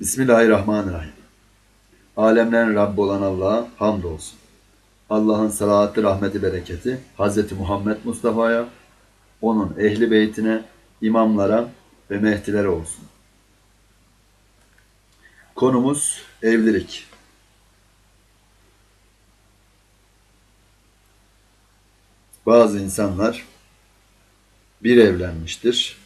Bismillahirrahmanirrahim. Alemlerin Rabbi olan Allah'a hamdolsun. Allah'ın salatı, rahmeti, bereketi Hz. Muhammed Mustafa'ya, onun ehli beytine, imamlara ve mehtilere olsun. Konumuz evlilik. Bazı insanlar bir evlenmiştir.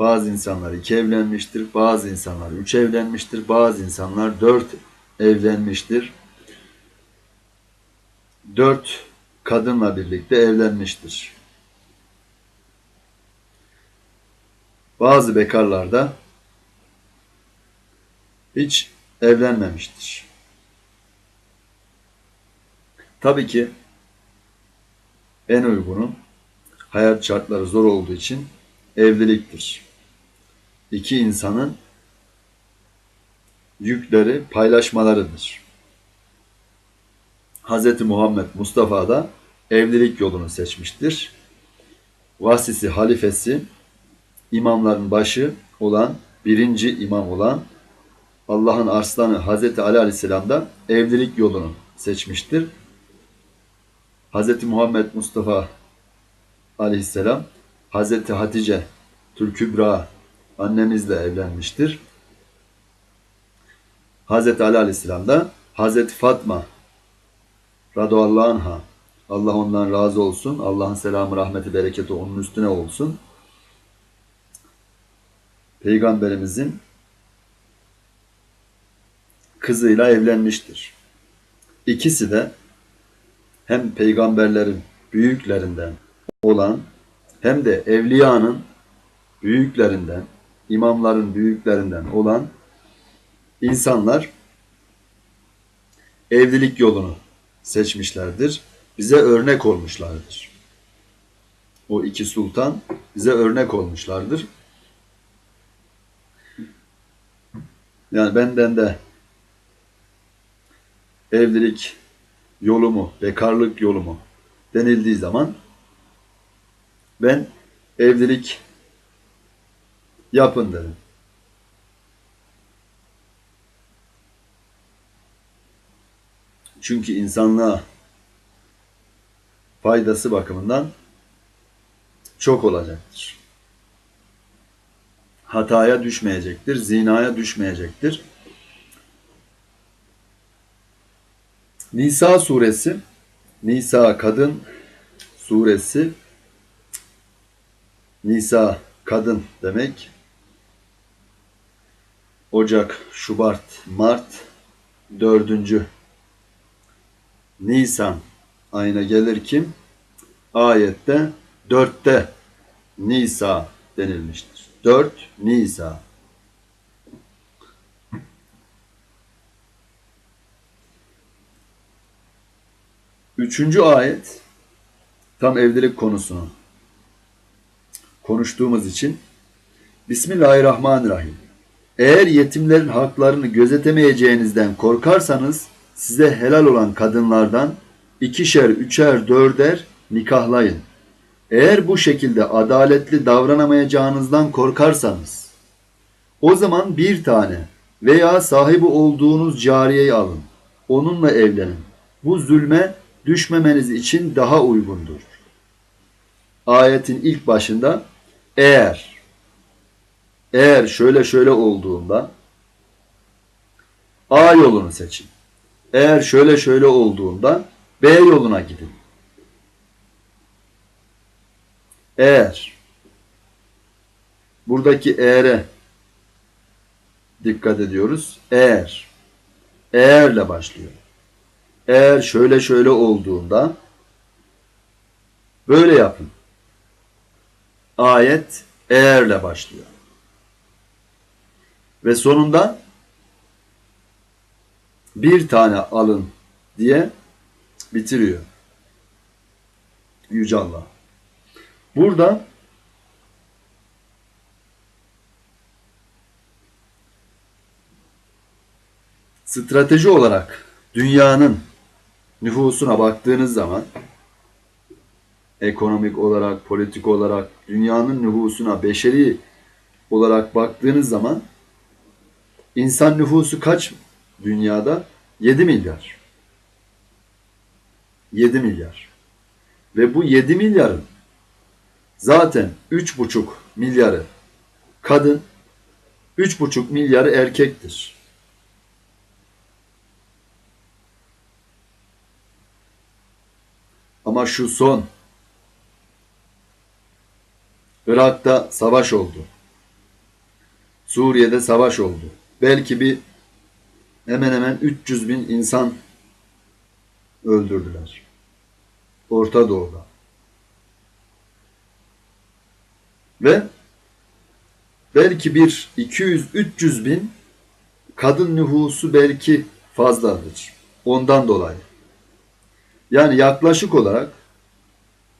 Bazı insanlar iki evlenmiştir. Bazı insanlar üç evlenmiştir. Bazı insanlar dört evlenmiştir. Dört kadınla birlikte evlenmiştir. Bazı bekarlar da hiç evlenmemiştir. Tabii ki en uygunu hayat şartları zor olduğu için evliliktir. İki insanın yükleri paylaşmalarıdır. Hz. Muhammed Mustafa da evlilik yolunu seçmiştir. Vasisi, halifesi, imamların başı olan, birinci imam olan Allah'ın arslanı Hz. Ali Aleyhisselam da evlilik yolunu seçmiştir. Hz. Muhammed Mustafa Aleyhisselam Hz. Hatice Tülkübra annemizle evlenmiştir. Hz. Ali Aleyhisselam da Hz. Fatma radıyallahu anha Allah ondan razı olsun. Allah'ın selamı, rahmeti, bereketi onun üstüne olsun. Peygamberimizin kızıyla evlenmiştir. İkisi de hem peygamberlerin büyüklerinden olan hem de evliyanın büyüklerinden, imamların büyüklerinden olan insanlar evlilik yolunu seçmişlerdir. Bize örnek olmuşlardır. O iki sultan bize örnek olmuşlardır. Yani benden de evlilik yolu mu, bekarlık yolu mu denildiği zaman ben evlilik yapın derim. Çünkü insanlığa faydası bakımından çok olacaktır. Hataya düşmeyecektir, zinaya düşmeyecektir. Nisa suresi, Nisa kadın suresi, Nisa kadın demek. Ocak, Şubat, Mart, dördüncü Nisan ayına gelir ki ayette dörtte Nisa denilmiştir. Dört Nisa. Üçüncü ayet tam evlilik konusunu konuştuğumuz için Bismillahirrahmanirrahim. Eğer yetimlerin haklarını gözetemeyeceğinizden korkarsanız size helal olan kadınlardan ikişer, üçer, dörder nikahlayın. Eğer bu şekilde adaletli davranamayacağınızdan korkarsanız o zaman bir tane veya sahibi olduğunuz cariyeyi alın. Onunla evlenin. Bu zulme düşmemeniz için daha uygundur. Ayetin ilk başında eğer eğer şöyle şöyle olduğunda A yolunu seçin. Eğer şöyle şöyle olduğunda B yoluna gidin. Eğer buradaki eğere dikkat ediyoruz. Eğer eğerle başlıyor. Eğer şöyle şöyle olduğunda böyle yapın. Ayet eğerle başlıyor. Ve sonunda bir tane alın diye bitiriyor. Yüce Allah. Burada strateji olarak dünyanın nüfusuna baktığınız zaman ekonomik olarak, politik olarak dünyanın nüfusuna beşeri olarak baktığınız zaman İnsan nüfusu kaç dünyada? 7 milyar. 7 milyar. Ve bu 7 milyarın zaten 3,5 milyarı kadın, 3,5 milyarı erkektir. Ama şu son Irak'ta savaş oldu. Suriye'de savaş oldu. Belki bir hemen hemen 300 bin insan öldürdüler. Orta Doğu'da. Ve belki bir 200-300 bin kadın nüfusu belki fazladır. Ondan dolayı. Yani yaklaşık olarak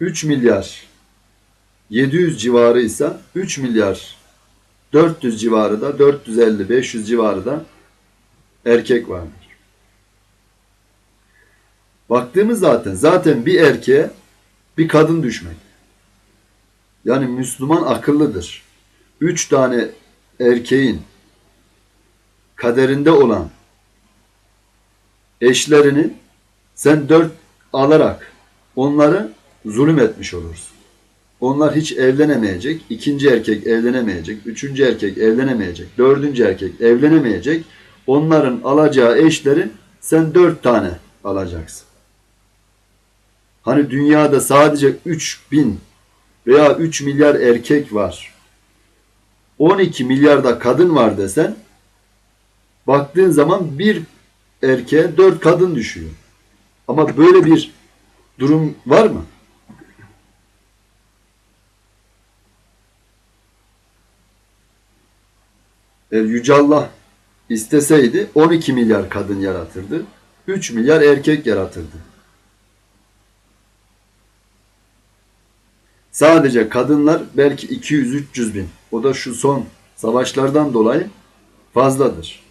3 milyar 700 civarı ise 3 milyar 400 civarı da 450-500 civarı da erkek vardır. Baktığımız zaten zaten bir erkeğe bir kadın düşmek. Yani Müslüman akıllıdır. Üç tane erkeğin kaderinde olan eşlerini sen dört alarak onları zulüm etmiş olursun. Onlar hiç evlenemeyecek, ikinci erkek evlenemeyecek, üçüncü erkek evlenemeyecek, dördüncü erkek evlenemeyecek. Onların alacağı eşleri sen dört tane alacaksın. Hani dünyada sadece 3 bin veya 3 milyar erkek var. 12 milyarda kadın var desen baktığın zaman bir erkeğe 4 kadın düşüyor. Ama böyle bir durum var mı? Yüce Allah isteseydi 12 milyar kadın yaratırdı. 3 milyar erkek yaratırdı. Sadece kadınlar belki 200-300 bin. O da şu son savaşlardan dolayı fazladır.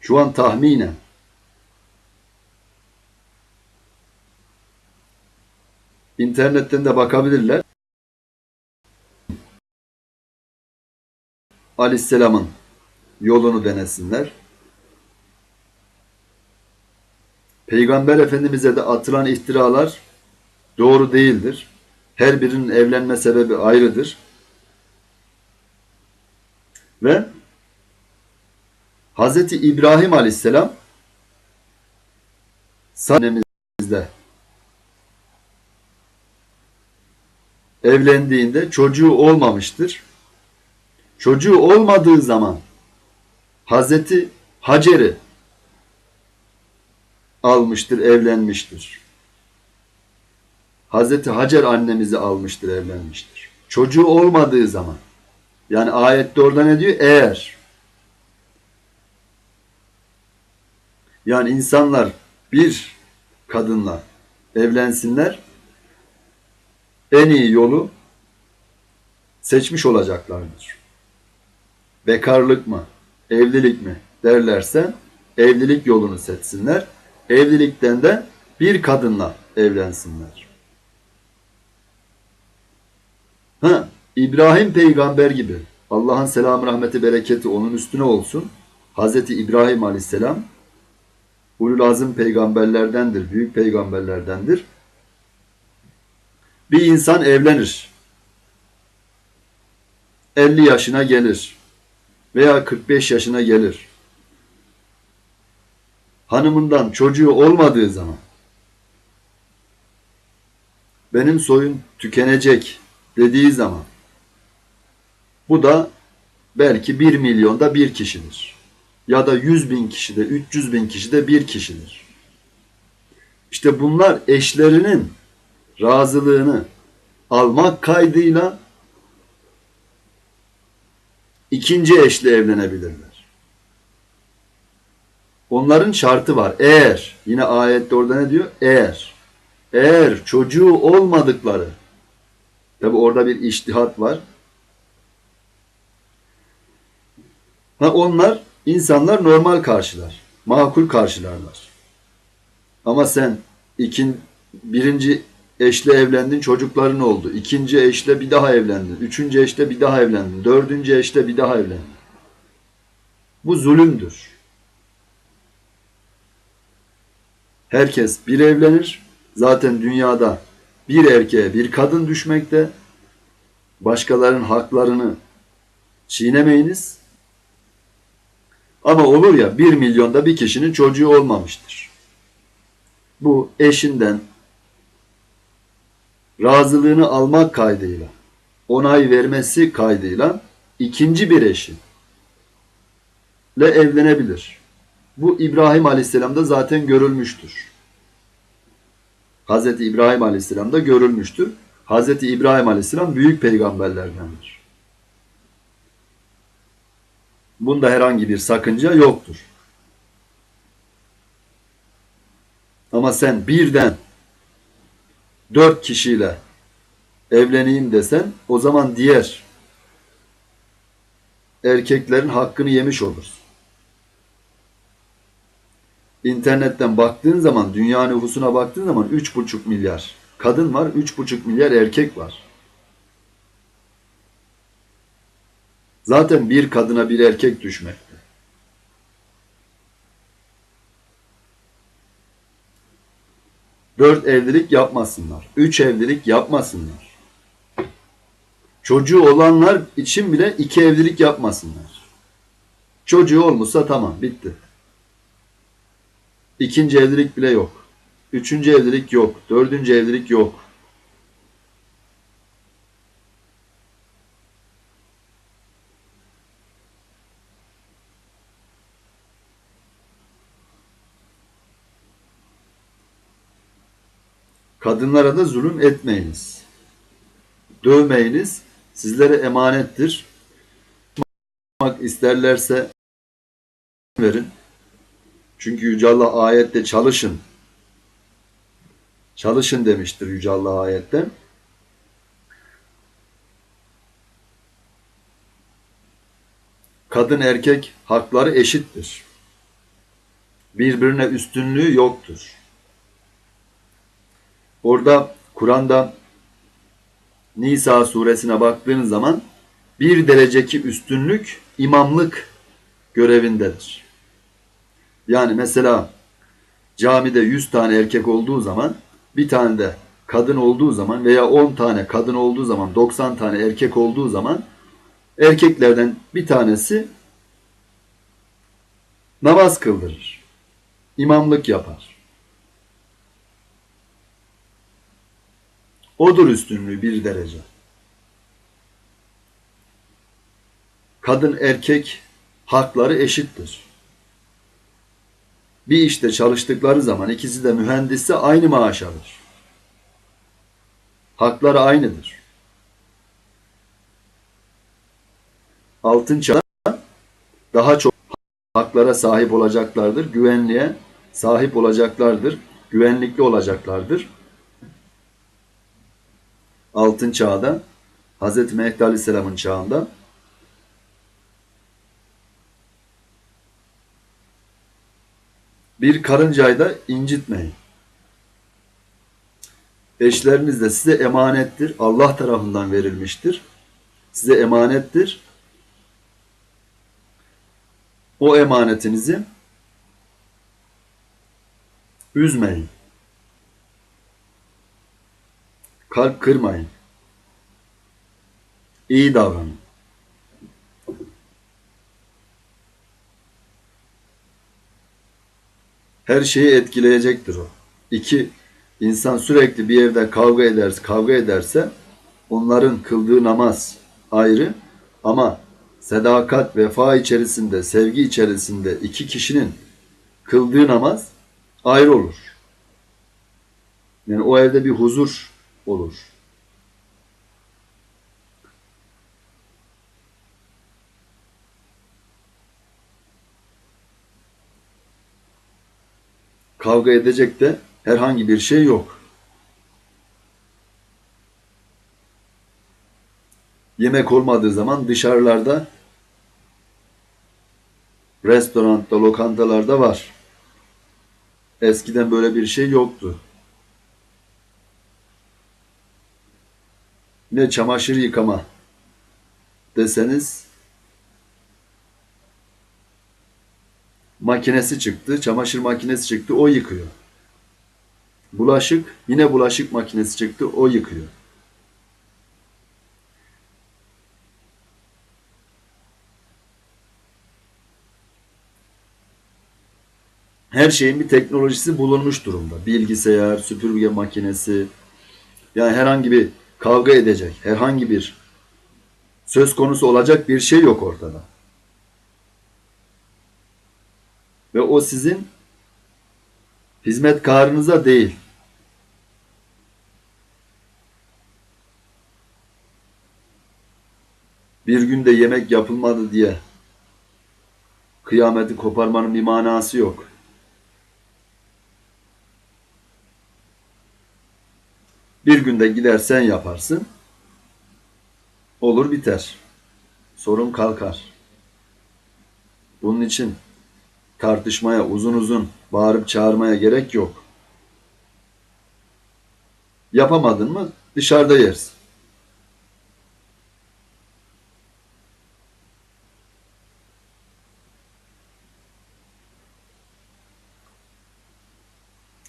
Şu an tahminen. İnternetten de bakabilirler. Aleyhisselam'ın yolunu denesinler. Peygamber Efendimiz'e de atılan iftiralar doğru değildir. Her birinin evlenme sebebi ayrıdır. Ve Hz. İbrahim Aleyhisselam sahnemizde evlendiğinde çocuğu olmamıştır. Çocuğu olmadığı zaman Hazreti Hacer'i almıştır, evlenmiştir. Hazreti Hacer annemizi almıştır, evlenmiştir. Çocuğu olmadığı zaman yani ayette orada ne diyor? Eğer yani insanlar bir kadınla evlensinler en iyi yolu seçmiş olacaklardır. Bekarlık mı, evlilik mi derlerse evlilik yolunu seçsinler. Evlilikten de bir kadınla evlensinler. Ha, İbrahim peygamber gibi Allah'ın selam rahmeti bereketi onun üstüne olsun. Hazreti İbrahim aleyhisselam ulul azim peygamberlerdendir, büyük peygamberlerdendir. Bir insan evlenir. 50 yaşına gelir veya 45 yaşına gelir. Hanımından çocuğu olmadığı zaman benim soyum tükenecek dediği zaman bu da belki 1 milyonda bir kişidir. Ya da 100 bin kişide, 300 bin kişide bir kişidir. İşte bunlar eşlerinin razılığını almak kaydıyla ikinci eşle evlenebilirler. Onların şartı var. Eğer, yine ayette orada ne diyor? Eğer, eğer çocuğu olmadıkları, tabi orada bir iştihat var. Ha onlar, insanlar normal karşılar, makul karşılarlar. Ama sen ikin, birinci eşle evlendin, çocukların oldu. İkinci eşle bir daha evlendin. Üçüncü eşle bir daha evlendin. Dördüncü eşle bir daha evlendin. Bu zulümdür. Herkes bir evlenir. Zaten dünyada bir erkeğe bir kadın düşmekte. Başkalarının haklarını çiğnemeyiniz. Ama olur ya bir milyonda bir kişinin çocuğu olmamıştır. Bu eşinden razılığını almak kaydıyla, onay vermesi kaydıyla ikinci bir eşi evlenebilir. Bu İbrahim Aleyhisselam'da zaten görülmüştür. Hz. İbrahim Aleyhisselam'da görülmüştür. Hz. İbrahim Aleyhisselam büyük peygamberlerdendir. Bunda herhangi bir sakınca yoktur. Ama sen birden dört kişiyle evleneyim desen o zaman diğer erkeklerin hakkını yemiş olursun. İnternetten baktığın zaman, dünya nüfusuna baktığın zaman 3,5 milyar kadın var, 3,5 milyar erkek var. Zaten bir kadına bir erkek düşmekte. Dört evlilik yapmasınlar. Üç evlilik yapmasınlar. Çocuğu olanlar için bile iki evlilik yapmasınlar. Çocuğu olmuşsa tamam bitti. İkinci evlilik bile yok. Üçüncü evlilik yok. Dördüncü evlilik yok. Kadınlara da zulüm etmeyiniz. Dövmeyiniz. Sizlere emanettir. İsterlerse verin. Çünkü Yüce Allah ayette çalışın. Çalışın demiştir Yüce Allah ayette. Kadın erkek hakları eşittir. Birbirine üstünlüğü yoktur. Orada Kur'an'da Nisa suresine baktığınız zaman bir dereceki üstünlük imamlık görevindedir. Yani mesela camide 100 tane erkek olduğu zaman bir tane de kadın olduğu zaman veya 10 tane kadın olduğu zaman 90 tane erkek olduğu zaman erkeklerden bir tanesi namaz kıldırır. imamlık yapar. Odur üstünlüğü bir derece. Kadın erkek hakları eşittir. Bir işte çalıştıkları zaman ikisi de mühendisse aynı maaş alır. Hakları aynıdır. Altın çağda daha çok haklara sahip olacaklardır. Güvenliğe sahip olacaklardır. Güvenlikli olacaklardır. Altın çağda Hz. Mehdi Aleyhisselam'ın çağında bir karıncayı da incitmeyin. Eşleriniz de size emanettir. Allah tarafından verilmiştir. Size emanettir. O emanetinizi üzmeyin. Kalp kırmayın. İyi davranın. Her şeyi etkileyecektir o. İki, insan sürekli bir evde kavga ederse, kavga ederse onların kıldığı namaz ayrı ama sadakat, vefa içerisinde, sevgi içerisinde iki kişinin kıldığı namaz ayrı olur. Yani o evde bir huzur olur. Kavga edecek de herhangi bir şey yok. Yemek olmadığı zaman dışarılarda restoranda, lokantalarda var. Eskiden böyle bir şey yoktu. Ne çamaşır yıkama deseniz makinesi çıktı, çamaşır makinesi çıktı, o yıkıyor. Bulaşık, yine bulaşık makinesi çıktı, o yıkıyor. Her şeyin bir teknolojisi bulunmuş durumda. Bilgisayar, süpürge makinesi, yani herhangi bir kavga edecek, herhangi bir söz konusu olacak bir şey yok ortada. Ve o sizin hizmetkarınıza değil. Bir günde yemek yapılmadı diye kıyameti koparmanın bir manası yok. Bir günde gider sen yaparsın. Olur biter. Sorun kalkar. Bunun için tartışmaya uzun uzun bağırıp çağırmaya gerek yok. Yapamadın mı dışarıda yersin.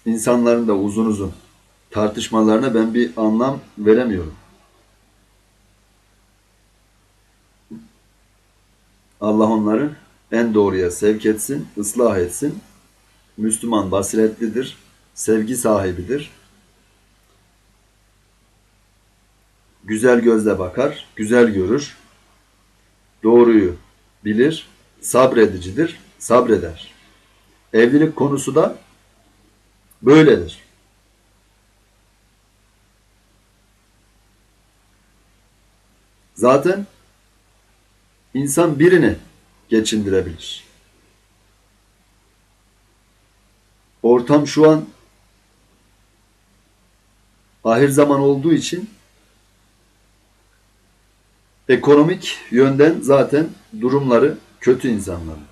İnsanların da uzun uzun tartışmalarına ben bir anlam veremiyorum. Allah onları en doğruya sevk etsin, ıslah etsin. Müslüman basiretlidir, sevgi sahibidir. Güzel gözle bakar, güzel görür. Doğruyu bilir, sabredicidir, sabreder. Evlilik konusu da böyledir. Zaten insan birini geçindirebilir. Ortam şu an ahir zaman olduğu için ekonomik yönden zaten durumları kötü insanların.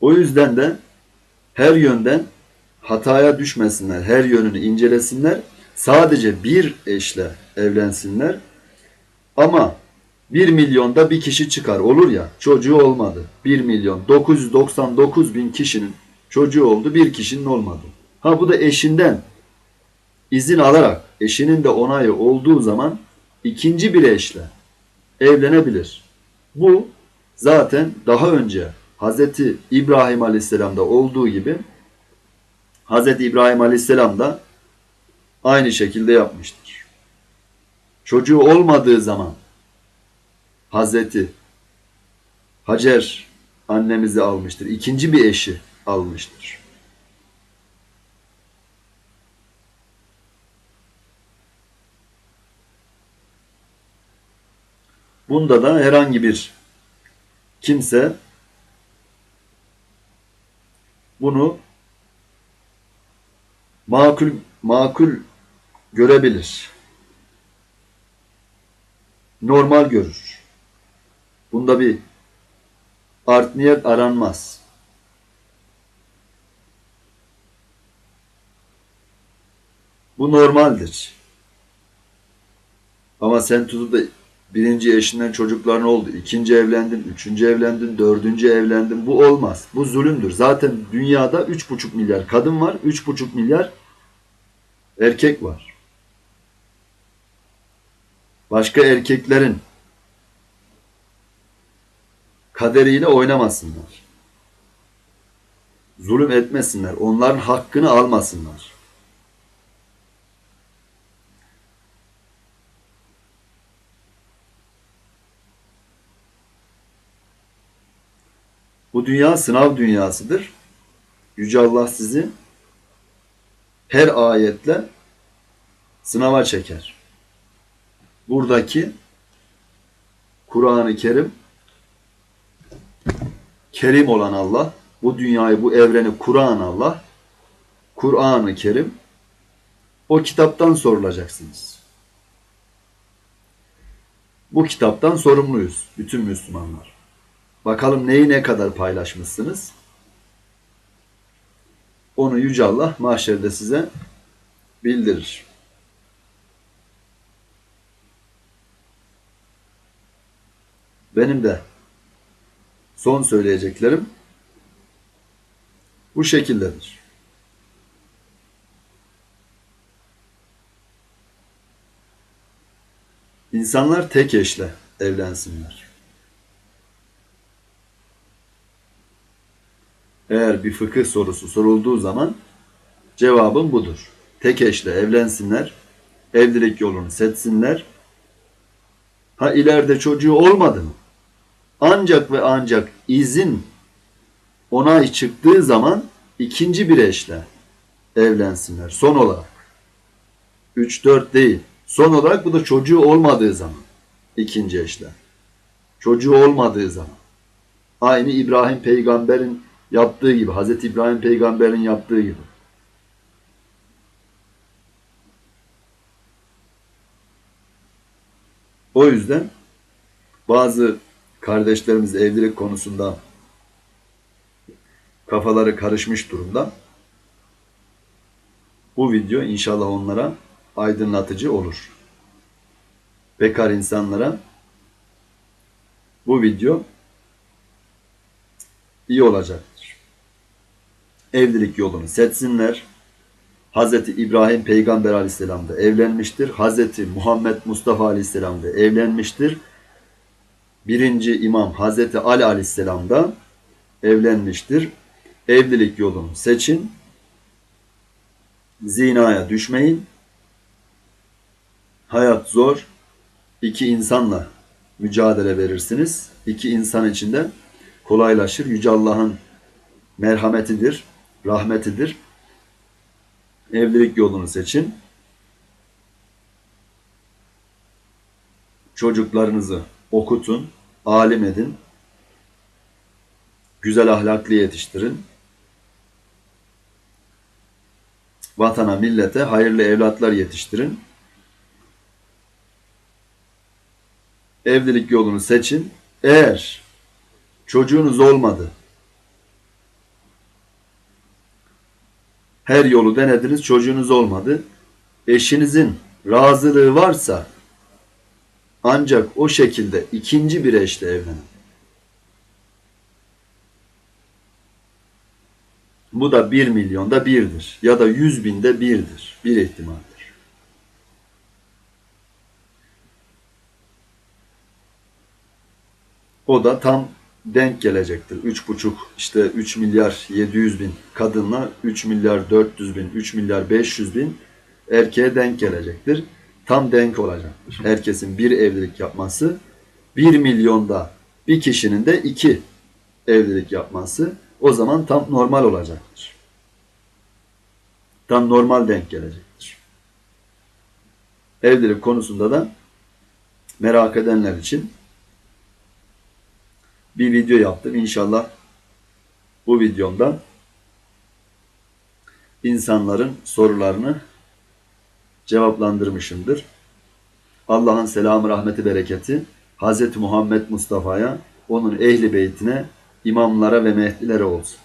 O yüzden de her yönden hataya düşmesinler, her yönünü incelesinler sadece bir eşle evlensinler. Ama 1 milyonda bir kişi çıkar olur ya çocuğu olmadı. 1 milyon 999 bin kişinin çocuğu oldu bir kişinin olmadı. Ha bu da eşinden izin alarak eşinin de onayı olduğu zaman ikinci bir eşle evlenebilir. Bu zaten daha önce Hazreti İbrahim Aleyhisselam'da olduğu gibi Hazreti İbrahim Aleyhisselam da aynı şekilde yapmıştır. Çocuğu olmadığı zaman Hazreti Hacer annemizi almıştır. İkinci bir eşi almıştır. Bunda da herhangi bir kimse bunu makul makul görebilir. Normal görür. Bunda bir art niyet aranmaz. Bu normaldir. Ama sen tutup da birinci eşinden çocukların oldu, ikinci evlendin, üçüncü evlendin, dördüncü evlendin. Bu olmaz. Bu zulümdür. Zaten dünyada üç buçuk milyar kadın var, üç buçuk milyar erkek var. Başka erkeklerin kaderiyle oynamasınlar. Zulüm etmesinler. Onların hakkını almasınlar. Bu dünya sınav dünyasıdır. Yüce Allah sizi her ayetle sınava çeker. Buradaki Kur'an-ı Kerim Kerim olan Allah, bu dünyayı, bu evreni kuran Allah, Kur'an-ı Kerim, o kitaptan sorulacaksınız. Bu kitaptan sorumluyuz bütün Müslümanlar. Bakalım neyi ne kadar paylaşmışsınız? Onu Yüce Allah mahşerde size bildirir. Benim de son söyleyeceklerim bu şekildedir. İnsanlar tek eşle evlensinler. Eğer bir fıkıh sorusu sorulduğu zaman cevabım budur. Tek eşle evlensinler, evlilik yolunu seçsinler. Ha ileride çocuğu olmadı mı? Ancak ve ancak izin onay çıktığı zaman ikinci bir eşle evlensinler son olarak. 3-4 değil. Son olarak bu da çocuğu olmadığı zaman ikinci eşle. Çocuğu olmadığı zaman. Aynı İbrahim peygamberin yaptığı gibi. Hazreti İbrahim peygamberin yaptığı gibi. O yüzden bazı kardeşlerimiz evlilik konusunda kafaları karışmış durumda. Bu video inşallah onlara aydınlatıcı olur. Bekar insanlara bu video iyi olacaktır. Evlilik yolunu seçsinler. Hz. İbrahim Peygamber Aleyhisselam da evlenmiştir. Hz. Muhammed Mustafa Aleyhisselam da evlenmiştir. Birinci imam Hz. Ali Aleyhisselam da evlenmiştir. Evlilik yolunu seçin. Zinaya düşmeyin. Hayat zor. İki insanla mücadele verirsiniz. İki insan içinde kolaylaşır. Yüce Allah'ın merhametidir, rahmetidir. Evlilik yolunu seçin. Çocuklarınızı okutun, alim edin. Güzel ahlaklı yetiştirin. Vatana, millete hayırlı evlatlar yetiştirin. Evlilik yolunu seçin. Eğer çocuğunuz olmadı, her yolu denediniz, çocuğunuz olmadı. Eşinizin razılığı varsa ancak o şekilde ikinci bir eşle evlenin. Bu da bir milyonda birdir ya da yüz binde birdir. Bir ihtimaldir. O da tam denk gelecektir. Üç buçuk işte 3 milyar 700 bin kadınla 3 milyar 400 bin, 3 milyar 500 bin erkeğe denk gelecektir. Tam denk olacaktır. Herkesin bir evlilik yapması 1 milyonda bir kişinin de iki evlilik yapması o zaman tam normal olacaktır. Tam normal denk gelecektir. Evlilik konusunda da merak edenler için bir video yaptım. İnşallah bu videomda insanların sorularını cevaplandırmışımdır. Allah'ın selamı, rahmeti, bereketi Hz. Muhammed Mustafa'ya, onun ehli beytine, imamlara ve mehdilere olsun.